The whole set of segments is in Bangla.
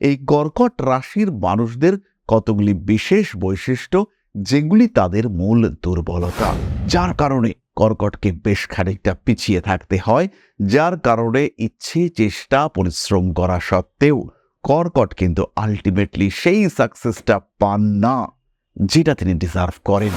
এই কর্কট রাশির মানুষদের কতগুলি বিশেষ বৈশিষ্ট্য, যেগুলি তাদের মূল দুর্বলতা? যার কারণে কর্কটকে বেশ খানিকটা পিছিয়ে থাকতে হয়, যার কারণে ইচ্ছে, চেষ্টা, পরিশ্রম করা সত্ত্বেও কর্কট কিন্তু আলটিমেটলি সেই সাকসেসটা পান না, যেটা তিনি ডিজার্ভ করেন।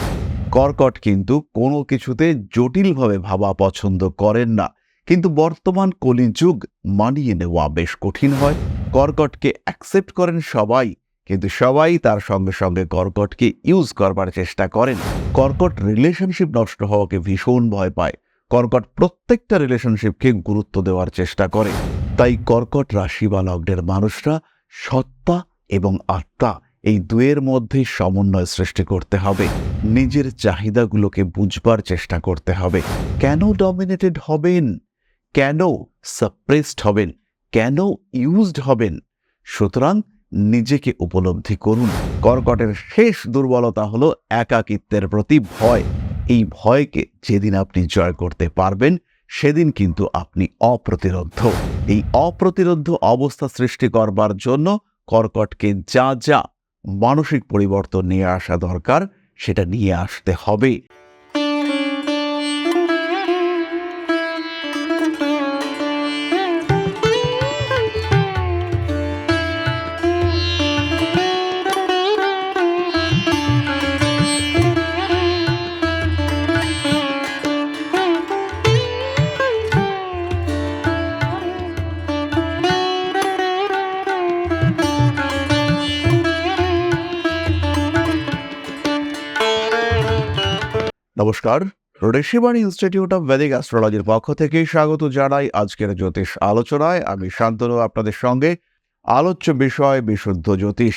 কর্কট কিন্তু কোনো কিছুতে জটিলভাবে ভাবা পছন্দ করেন না। কিন্তু বর্তমান কলিযুগ মানিয়ে নেওয়া বেশ কঠিন হয়। কর্কটকে অ্যাকসেপ্ট করেন সবাই, কিন্তু সবাই তার সঙ্গে সঙ্গে কর্কটকে ইউজ করবার চেষ্টা করেন। কর্কট রিলেশনশিপ নষ্ট হওয়াকে ভীষণ ভয় পায়। কর্কট প্রত্যেকটা রিলেশনশিপকে গুরুত্ব দেওয়ার চেষ্টা করে। তাই কর্কট রাশি বা লগ্নের মানুষরা সত্তা এবং আত্মা এই দুয়ের মধ্যে সমন্বয় সৃষ্টি করতে হবে। নিজের চাহিদাগুলোকে বুঝবার চেষ্টা করতে হবে। কেন ডমিনেটেড হবেন? কেন সাপ্রেসড হবেন? কেন ইউজড হবেন? সুতরাং নিজেকে উপলব্ধি করুন। কর্কটের শেষ দুর্বলতা হলো একাকিত্বের প্রতি ভয়। এই ভয়কে যেদিন আপনি জয় করতে পারবেন, সেদিন কিন্তু আপনি অপ্রতিরোধ এই অপ্রতিরোধ অবস্থা সৃষ্টি করবার জন্য কর্কটকে যা যা মানসিক পরিবর্তন নিয়ে আসা দরকার, সেটা নিয়ে আসতে হবে। নমস্কার। ঋষিবাণী ইনস্টিটিউট অফ ভেদিক অ্যাস্ট্রোলজির পক্ষ থেকে স্বাগত জানাই আজকের জ্যোতিষ আলোচনায়। আমি শান্তনু, আপনাদের সঙ্গে আলোচ্য বিষয় বিশুদ্ধ জ্যোতিষ,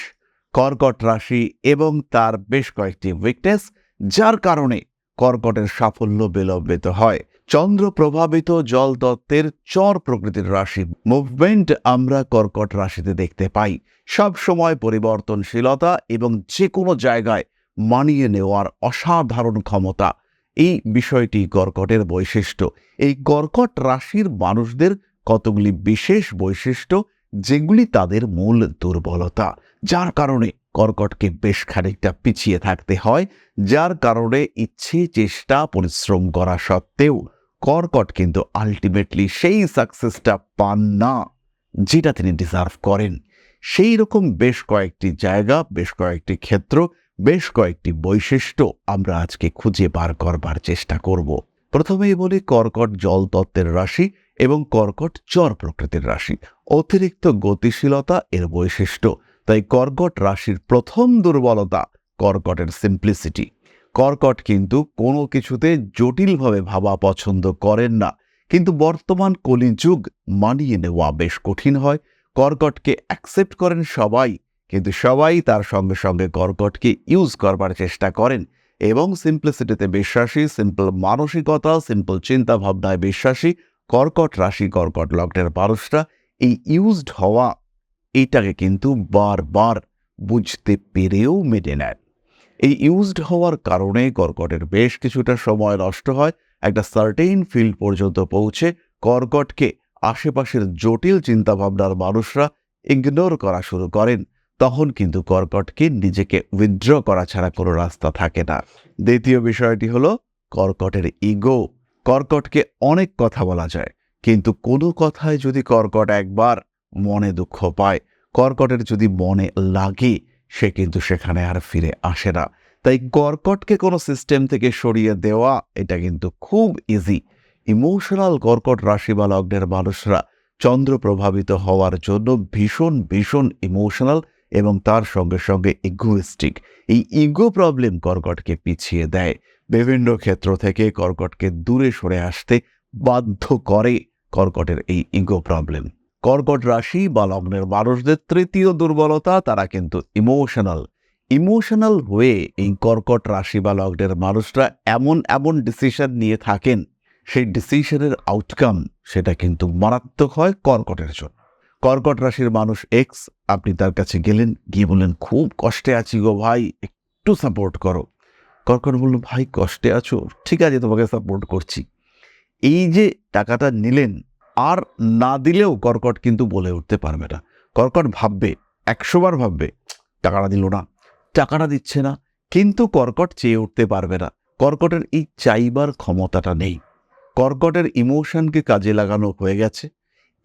কর্কট রাশি এবং তার বেশ কয়েকটি উইকনেস যার কারণে কর্কটের সাফল্য বিলম্বিত হয়। চন্দ্র প্রভাবিত জল তত্ত্বের চর প্রকৃতির রাশি মুভমেন্ট আমরা কর্কট রাশিতে দেখতে পাই। সব সময় পরিবর্তনশীলতা এবং যে কোনো জায়গায় মানিয়ে নেওয়ার অসাধারণ ক্ষমতা। এই বিষয়টি কর্কটের বৈশিষ্ট্য। এই কর্কট রাশির মানুষদের কতগুলি বিশেষ বৈশিষ্ট্য, যেগুলি তাদের মূল দুর্বলতা? যার কারণে কর্কটকে বেশ খানিকটা পিছিয়ে থাকতে হয়, যার কারণে ইচ্ছে, চেষ্টা, পরিশ্রম করা সত্ত্বেও কর্কট কিন্তু আলটিমেটলি সেই সাকসেসটা পান না, যেটা তিনি ডিজার্ভ করেন। সেই রকম বেশ কয়েকটি জায়গা, বেশ কয়েকটি ক্ষেত্র বেশ কয়েকটি বৈশিষ্ট্য আমরা আজকে খুঁজে বার করবার চেষ্টা করব। প্রথমেই বলি কর্কট জল তত্ত্বের রাশি এবং কর্কট চর প্রকৃতির রাশি। অতিরিক্ত গতিশীলতা এর বৈশিষ্ট্য। তাই কর্কট রাশির প্রথম দুর্বলতা কর্কটের সিম্পলিসিটি কর্কট কিন্তু কোনো কিছুতে জটিলভাবে ভাবা পছন্দ করেন না। কিন্তু বর্তমান কলিযুগ মানিয়ে নেওয়া বেশ কঠিন হয়। কর্কটকে অ্যাকসেপ্ট করেন সবাই। কিন্তু সবাই তার সঙ্গে সঙ্গে কর্কটকে ইউজ করবার চেষ্টা করেন এবং সিম্পলিসিটিতে বিশ্বাসী সিম্পল মানসিকতা সিম্পল চিন্তা ভাবনায় বিশ্বাসী, কর্কট রাশি, কর্কট লগ্নের মানুষরা এই ইউজড হওয়া এটাকে কিন্তু বারবার বুঝতে পেরেও মেনে নেয় এই ইউজড হওয়ার কারণে কর্কটের বেশ কিছুটা সময় নষ্ট হয়, একটা সার্টেইন ফিল্ড পর্যন্ত পৌঁছে কর্কটকে আশেপাশের জটিল চিন্তাভাবনার মানুষরা ইগনোর করা শুরু করেন। তখন কিন্তু কর্কটকে নিজেকে উইথড্র করা ছাড়া কোনো রাস্তা থাকে না। দ্বিতীয় বিষয়টি হলো কর্কটের ইগো কর্কটকে অনেক কথা বলা যায়, কিন্তু কোনো কথায় যদি কর্কট একবার মনে দুঃখ পায়, কর্কটের যদি মনে লাগে, সে কিন্তু সেখানে আর ফিরে আসে না। তাই কর্কটকে কোনো সিস্টেম থেকে সরিয়ে দেওয়া, এটা কিন্তু খুব ইজি ইমোশনাল কর্কট রাশি বা লগ্নের মানুষরা চন্দ্র প্রভাবিত হওয়ার জন্য ভীষণ ভীষণ ইমোশনাল এবং তার সঙ্গে সঙ্গে ইগোইস্টিক এই ইগো প্রবলেম কর্কটকে পিছিয়ে দেয়। বিভিন্ন ক্ষেত্র থেকে কর্কটকে দূরে সরে আসতে বাধ্য করে কর্কটের এই ইগো প্রবলেম কর্কট রাশি বা লগ্নের মানুষদের তৃতীয় দুর্বলতা, তারা কিন্তু ইমোশনাল ইমোশনাল হয়ে এই কর্কট রাশি বা লগ্নের মানুষরা এমন এমন ডিসিশন নিয়ে থাকেন, সেই ডিসিশনের আউটকাম সেটা কিন্তু মারাত্মক হয় কর্কটের জন্য। কর্কট রাশির মানুষ এক্স আপনি তার কাছে গেলেন, গিয়ে বললেন, খুব কষ্টে আছি গো ভাই, একটু সাপোর্ট করো। কর্কট বলল, ভাই, কষ্টে আছো? ঠিক আছে, তোমাকে সাপোর্ট করছি। এই যে টাকাটা নিলেন, আর না দিলেও কর্কট কিন্তু বলে উঠতে পারবে না। কর্কট ভাববে, একশো বার ভাববে, টাকাটা দিল না, টাকাটা দিচ্ছে না। কিন্তু কর্কট চেয়ে উঠতে পারবে না। কর্কটের এই চাইবার ক্ষমতাটা নেই। কর্কটের ইমোশনকে কাজে লাগানো হয়ে গেছে।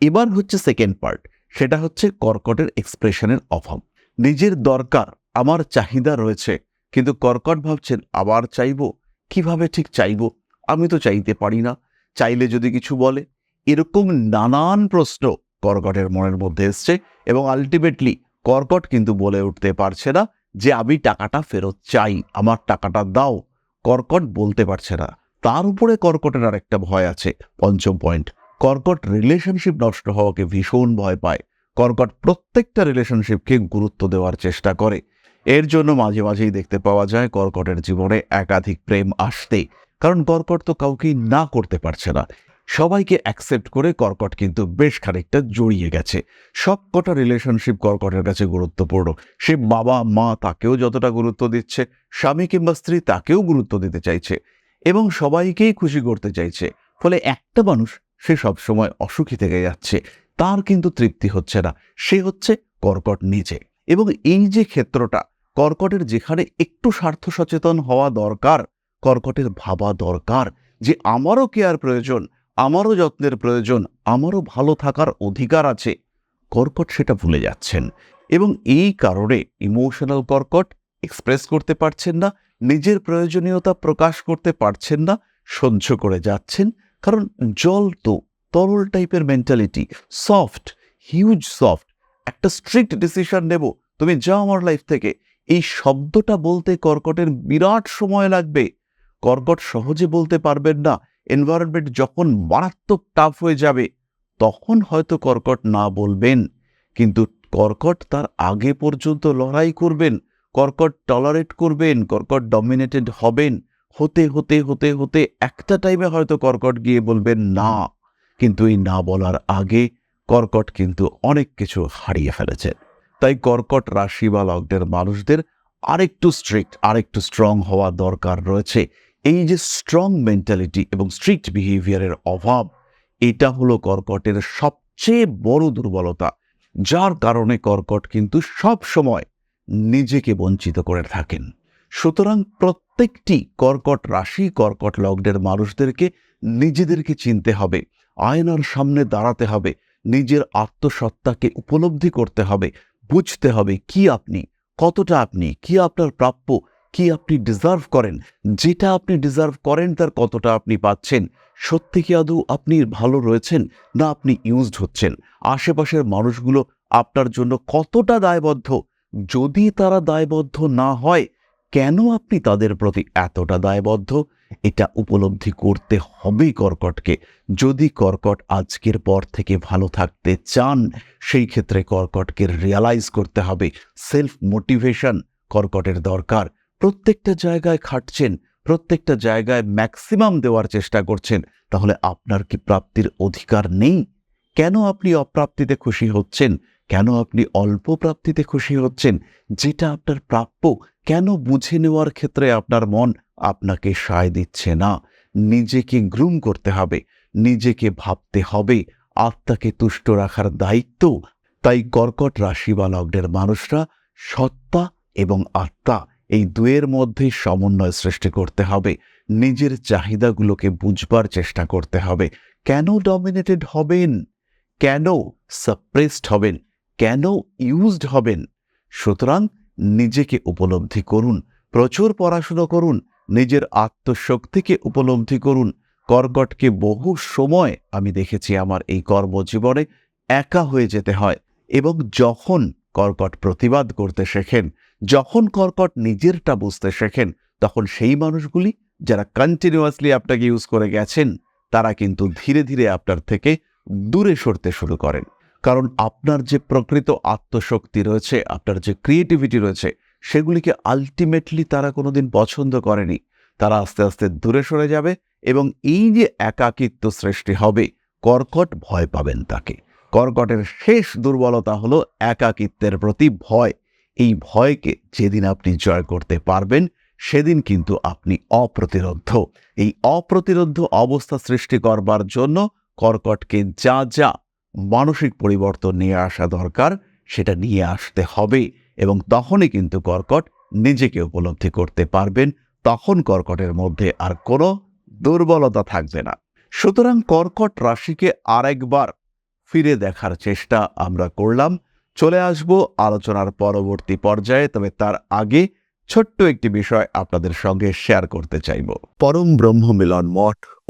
এবার হচ্ছে সেকেন্ড পার্ট সেটা হচ্ছে কর্কটের এক্সপ্রেশনের অভাব। নিজের দরকার, আমার চাহিদা রয়েছে, কিন্তু কর্কট ভাবছেন, আবার চাইব? কীভাবে ঠিক চাইব? আমি তো চাইতে পারি না। চাইলে যদি কিছু বলে। এরকম নানান প্রশ্ন কর্কটের মনের মধ্যে এসছে এবং আলটিমেটলি কর্কট কিন্তু বলে উঠতে পারছে না যে, আমি টাকাটা ফেরত চাই, আমার টাকাটা দাও। কর্কট বলতে পারছে না। তার উপরে কর্কটের আরেকটা ভয় আছে, পঞ্চম পয়েন্ট কর্কট রিলেশনশিপ নষ্ট হওয়াকে ভীষণ ভয় পায়। কর্কট প্রত্যেকটা রিলেশনশিপকে গুরুত্ব দেওয়ার চেষ্টা করে। এর জন্য মাঝে মাঝেই দেখতে পাওয়া যায় কর্কটের জীবনে একাধিক প্রেম আসতে। কারণ কর্কট তো কাউকেই না করতে পারছে না। সবাইকে অ্যাকসেপ্ট করে কর্কট কিন্তু বেশ খানিকটা জড়িয়ে গেছে। সব কটা রিলেশনশিপ কর্কটের কাছে গুরুত্বপূর্ণ। সে বাবা, মা তাকেও যতটা গুরুত্ব দিচ্ছে, স্বামী কিংবা স্ত্রী তাকেও গুরুত্ব দিতে চাইছে এবং সবাইকেই খুশি করতে চাইছে। ফলে একটা মানুষ সে সবসময় অসুখী থেকে যাচ্ছে। তার কিন্তু তৃপ্তি হচ্ছে না। সে হচ্ছে কর্কট নিজে। এবং এই যে ক্ষেত্রটা, কর্কটের যেখানে একটু স্বার্থ সচেতন হওয়া দরকার, কর্কটের ভাবা দরকার যে আমারও কেয়ার প্রয়োজন, আমারও যত্নের প্রয়োজন, আমারও ভালো থাকার অধিকার আছে, কর্কট সেটা ভুলে যাচ্ছেন। এবং এই কারণে ইমোশনাল কর্কট এক্সপ্রেস করতে পারছেন না, নিজের প্রয়োজনীয়তা প্রকাশ করতে পারছেন না, সহ্য করে যাচ্ছেন কারণ জল তো তরল টাইপের মেন্টালিটি সফট হিউজ সফট একটা স্ট্রিক্ট ডিসিশন নেব। তুমি যাও আমার লাইফ থেকে। এই শব্দটা বলতে কর্কটের বিরাট সময় লাগবে। কর্কট সহজে বলতে পারবেন না এনভায়রনমেন্ট যখন মারাত্মক টাফ হয়ে যাবে, তখন হয়তো কর্কট না বলবেন। কিন্তু কর্কট তার আগে পর্যন্ত লড়াই করবেন, কর্কট টলারেট করবেন, কর্কট ডমিনেটেড হবেন। হতে হতে হতে হতে একটা টাইমে হয়তো কর্কট গিয়ে বলবেন না। কিন্তু এই না বলার আগে কর্কট কিন্তু অনেক কিছু হারিয়ে ফেলেছেন তাই কর্কট রাশি বা লগ্নের মানুষদের আরেকটু স্ট্রিক্ট আরেকটু স্ট্রং হওয়া দরকার রয়েছে। এই যে স্ট্রং মেন্টালিটি এবং স্ট্রিক্ট বিহেভিয়ারের অভাব, এটা হলো কর্কটের সবচেয়ে বড় দুর্বলতা, যার কারণে কর্কট কিন্তু সব সময় নিজেকে বঞ্চিত করে থাকেন। সুতরাং প্রত্যেকটি কর্কট রাশি, কর্কট লগ্নের মানুষদেরকে নিজেদেরকে চিনতে হবে। আয়নার সামনে দাঁড়াতে হবে। নিজের আত্মসত্তাকে উপলব্ধি করতে হবে। বুঝতে হবে কি আপনি, কতটা আপনি, কি আপনার প্রাপ্য, কি আপনি ডিজার্ভ করেন। যেটা আপনি ডিজার্ভ করেন, তার কতটা আপনি পাচ্ছেন। সত্যি কি আদৌ আপনি ভালো রয়েছেন, না আপনি ইউজড হচ্ছেন? আশেপাশের মানুষগুলো আপনার জন্য কতটা দায়বদ্ধ? যদি তারা দায়বদ্ধ না হয় কেন আপনি তাদের প্রতি এতটা দায়বদ্ধ? এটা উপলব্ধি করতে হবেই কর্কটকে। যদি কর্কট আজকের পর থেকে ভালো থাকতে চান, সেই ক্ষেত্রে কর্কটকে রিয়ালাইজ করতে হবে। সেলফ মোটিভেশন কর্কটের দরকার। প্রত্যেকটা জায়গায় খাটছেন, প্রত্যেকটা জায়গায় ম্যাক্সিমাম দেওয়ার চেষ্টা করছেন, তাহলে আপনার কি প্রাপ্তির অধিকার নেই? কেন আপনি অপ্রাপ্তিতে খুশি হচ্ছেন? কেন আপনি অল্প প্রাপ্তিতে খুশি হচ্ছেন? যেটা আপনার প্রাপ্য কেন বুঝে নেওয়ার ক্ষেত্রে আপনার মন আপনাকে সায় দিচ্ছে না? নিজেকে গ্রুম করতে হবে, নিজেকে ভাবতে হবে, আত্মাকে তুষ্ট রাখার দায়িত্ব। তাই কর্কট রাশি বা লগ্নের মানুষরা সত্তা এবং আত্মা এই দুয়ের মধ্যে সমন্বয় সৃষ্টি করতে হবে। নিজের চাহিদাগুলোকে বুঝবার চেষ্টা করতে হবে। কেন ডমিনেটেড হবেন? কেন সাপ্রেসড হবেন? কেন ইউজড হবেন? সুতরাং নিজেকে উপলব্ধি করুন, প্রচুর পড়াশুনো করুন, নিজের আত্মশক্তিকে উপলব্ধি করুন। কর্কটকে বহু সময় আমি দেখেছি আমার এই কর্মজীবনে একা হয়ে যেতে হয় এবং যখন কর্কট প্রতিবাদ করতে শেখেন, যখন কর্কট নিজেরটা বুঝতে শেখেন, তখন সেই মানুষগুলি যারা কন্টিনিউয়াসলি আপনাকে ইউজ করে গেছেন, তারা কিন্তু ধীরে ধীরে আপনার থেকে দূরে সরতে শুরু করেন। কারণ আপনার যে প্রকৃত আত্মশক্তি রয়েছে, আপনার যে ক্রিয়েটিভিটি রয়েছে, সেগুলিকে আলটিমেটলি তারা কোনোদিন পছন্দ করেনি। তারা আস্তে আস্তে দূরে সরে যাবে এবং এই যে একাকিত্ব সৃষ্টি হবে, কর্কট ভয় পাবেন তাকে। কর্কটের শেষ দুর্বলতা হলো একাকিত্বের প্রতি ভয়। এই ভয়কে যেদিন আপনি জয় করতে পারবেন, সেদিন কিন্তু আপনি অপ্রতিরোধ এই অপ্রতিরোধ অবস্থা সৃষ্টি করবার জন্য কর্কটকে যা যা মানসিক পরিবর্তন নিয়ে আসা দরকার, সেটা নিয়ে আসতে হবে এবং তখনই কিন্তু কর্কট নিজেকে উপলব্ধি করতে পারবেন। তখন কর্কটের মধ্যে আর কোনো দুর্বলতা থাকবে না। সুতরাং কর্কট রাশিকে আরেকবার ফিরে দেখার চেষ্টা আমরা করলাম। চলে আসব আলোচনার পরবর্তী পর্যায়ে, তবে তার আগে ছোট্ট একটি বিষয় আপনাদের সঙ্গে শেয়ার করতে চাইব। পরম ব্রহ্ম মিলন মঠ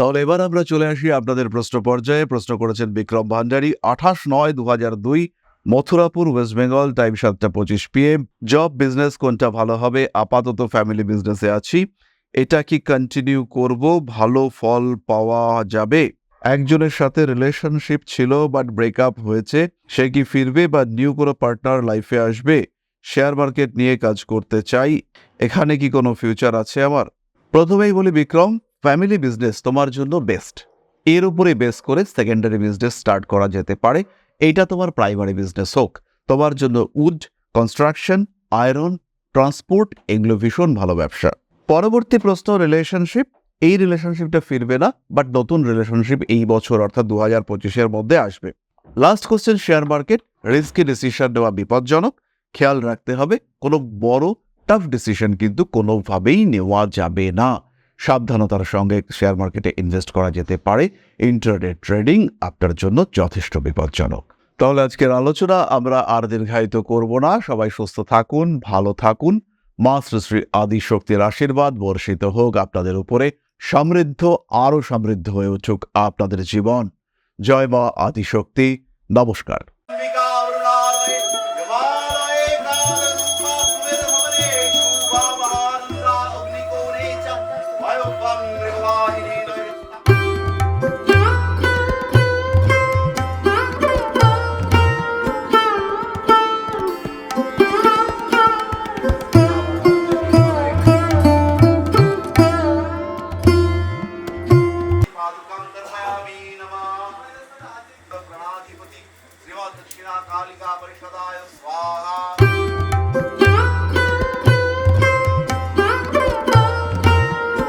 তাহলে এবার আমরা চলে আসি আপনাদের প্রশ্ন পর্যায়ে। প্রশ্ন করেছেন বিক্রম ভান্ডারী, আঠাশ নয় দু হাজার দুই, মথুরাপুর, ওয়েস্ট বেঙ্গল, টাইম সাতটা পঁচিশ পিএম। জব, বিজনেস, কোনটা ভালো হবে? আপাতত ফ্যামিলি বিজনেসে আছি। এটা কি কন্টিনিউ করব? ভালো ফল পাওয়া যাবে? একজনের সাথে রিলেশনশিপ ছিল বাট ব্রেকআপ হয়েছে। সে কি ফিরবে বা নিউ কোনো পার্টনার লাইফে আসবে? শেয়ার মার্কেট নিয়ে কাজ করতে চাই। এখানে কি কোনো ফিউচার আছে আমার? প্রথমেই বলি বিক্রম ফ্যামিলি বিজনেস তোমার জন্য বেস্ট এর উপরে বেস করে সেকেন্ডারি বিজনেস স্টার্ট করা যেতে পারে। এইটা তোমার প্রাইমারি বিজনেস হোক। তোমার জন্য উড কনস্ট্রাকশন আয়রন ট্রান্সপোর্ট এগুলো ভীষণ ভালো ব্যবসা। পরবর্তী প্রশ্ন রিলেশনশিপ এই রিলেশনশিপটা ফিরবে না বাট নতুন রিলেশনশিপ এই বছর, অর্থাৎ দু হাজার পঁচিশের মধ্যে আসবে। Last question share market risky decision নেওয়া বিপজ্জনক। খেয়াল রাখতে হবে, কোনো বড় টাফ ডিসিশন কিন্তু কোনোভাবেই নেওয়া যাবে না। সাবধানতার সঙ্গে শেয়ার মার্কেটে ইনভেস্ট করা যেতে পারে। ইন্টারনেট ট্রেডিং আপনার জন্য যথেষ্ট বিপজ্জনক। তাহলে আজকের আলোচনা আমরা আর দীর্ঘায়িত করব না। সবাই সুস্থ থাকুন, ভালো থাকুন। মা শ্রী শ্রী আদি শক্তির আশীর্বাদ, বর্ষিত হোক আপনাদের উপরে। সমৃদ্ধ, আরও সমৃদ্ধ হয়ে উঠুক আপনাদের জীবন। জয় মা আদিশক্তি। নমস্কার।